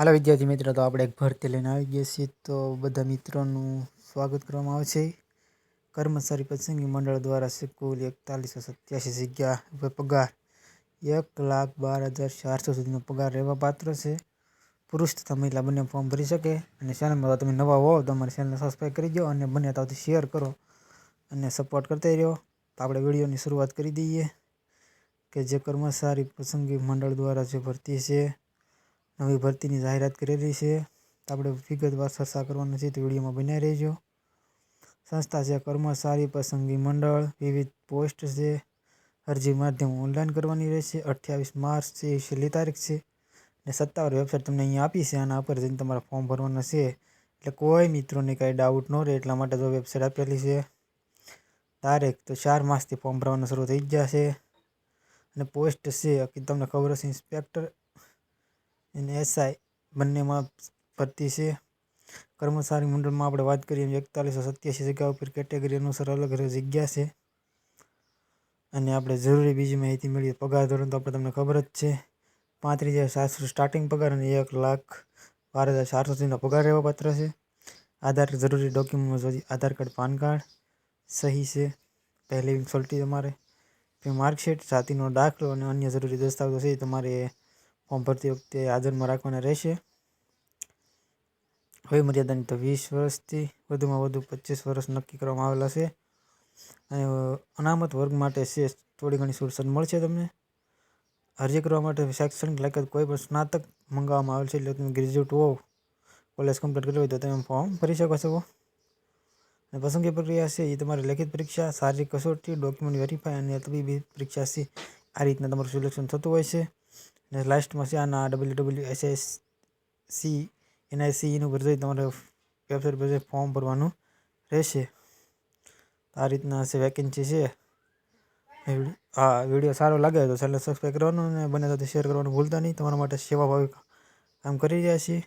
હાલો વિદ્યાર્થી મિત્રો, તો આપણે એક ભરતી લઈને આવી ગયા છીએ. તો બધા મિત્રોનું સ્વાગત કરવામાં આવે છે. કર્મચારી પસંદગી મંડળ દ્વારા સિકુલ કુલ એકતાલીસો સત્યાસી જગ્યા પગાર એક લાખ બાર હજાર ચારસો સુધીનો પગાર રહેવા પાત્ર છે. પુરુષ તથા મહિલા બંને ફોર્મ ભરી શકે અને ચેનલમાં તમે નવા હો, તો અમારી ચેનલને સબસ્ક્રાઈબ કરી દો અને બંને તાવથી શેર કરો અને સપોર્ટ કરતા રહ્યો. તો આપણે વિડીયોની શરૂઆત કરી દઈએ કે જે કર્મચારી પસંદગી મંડળ દ્વારા જે ભરતી છે નવી ભરતીની જાહેરાત કરેલી છે. આપણે વિગતવાર ચર્ચા કરવાની છે. તો વિડીયોમાં બન્યા રહેજો. સંસ્થા છે કર્મચારી પસંદગી મંડળ. વિવિધ પોસ્ટ છે. અરજી માધ્યમ ઓનલાઈન કરવાની રહેશે. અઠ્યાવીસ માર્ચ છે. એ છેલ્લી તારીખ છે. અને સત્તાવાર વેબસાઇટ તમને અહીંયા આપી છે. આના ઉપર જઈને તમારા ફોર્મ ભરવાના છે. એટલે કોઈ મિત્રોને કાંઈ ડાઉટ ન રહે. એટલા માટે જો વેબસાઇટ આપેલી છે. તારીખ તો ચાર માસથી ફોર્મ ભરવાનું શરૂ થઈ ગયા છે અને પોસ્ટ છે. કે તમને ખબર હશે, ઇન્સ્પેક્ટર અને એસઆઈ બંનેમાં ભરતી છે. કર્મચારી મંડળમાં આપણે વાત કરીએ એકતાલીસો સત્યાસી જગ્યા ઉપર કેટેગરી અનુસાર અલગ અલગ જગ્યા છે. અને આપણે જરૂરી બીજી માહિતી મેળવીએ પગાર ધોરણ તો આપણે તમને ખબર જ છે. પાંત્રીસ હજાર સાતસો સ્ટાર્ટિંગ પગાર અને એક લાખ બાર હજાર ચારસો સુધીનો પગાર રહેવા પાત્ર છે. આધાર જરૂરી ડોક્યુમેન્ટ સુધી આધાર કાર્ડ, પાન કાર્ડ સહી છે. પહેલી સોલ્ટી તમારે. માર્કશીટ જાતિનો દાખલો અને અન્ય જરૂરી દસ્તાવેજો છે તમારે ફોર્મ ભરતી વખતે હાજરમાં રાખવાના રહેશે. હવે મર્યાદાની તો વીસ વર્ષથી વધુમાં વધુ પચીસ વર્ષ નક્કી કરવામાં આવેલા છે. અને અનામત વર્ગ માટે છે થોડી ઘણી સુરસદ મળશે તમને. અરજી કરવા માટે શૈક્ષણિક લાયકાત કોઈ પણ સ્નાતક મંગાવવામાં આવેલ છે એટલે તમે ગ્રેજ્યુએટ હોવ, કોલેજ કમ્પ્લીટ કરી હોય તો તમે ફોર્મ ભરી શકો છો. અને પસંદગી પ્રક્રિયા છે એ તમારી લેખિત પરીક્ષા, શારીરિક કસોટી ડોક્યુમેન્ટ વેરીફાઈ અને તબીબી પરીક્ષા છે. આ રીતના તમારું સિલેક્શન થતું હોય છે. અને લાસ્ટમાં છે આના W W S S C એનઆઈસીનું ઉપર જઈ તમારે વેબસાઇટ પર ફોર્મ ભરવાનું રહેશે. આ રીતના છે વેકેન્સી છે. હા વીડિયો સારો લાગે તો ચેનલ સબસ્ક્રાઈબ કરવાનું અને બને તો શેર કરવાનું ભૂલતા નહીં. તમારા માટે સેવાભાવી કામ કરી રહ્યા છીએ.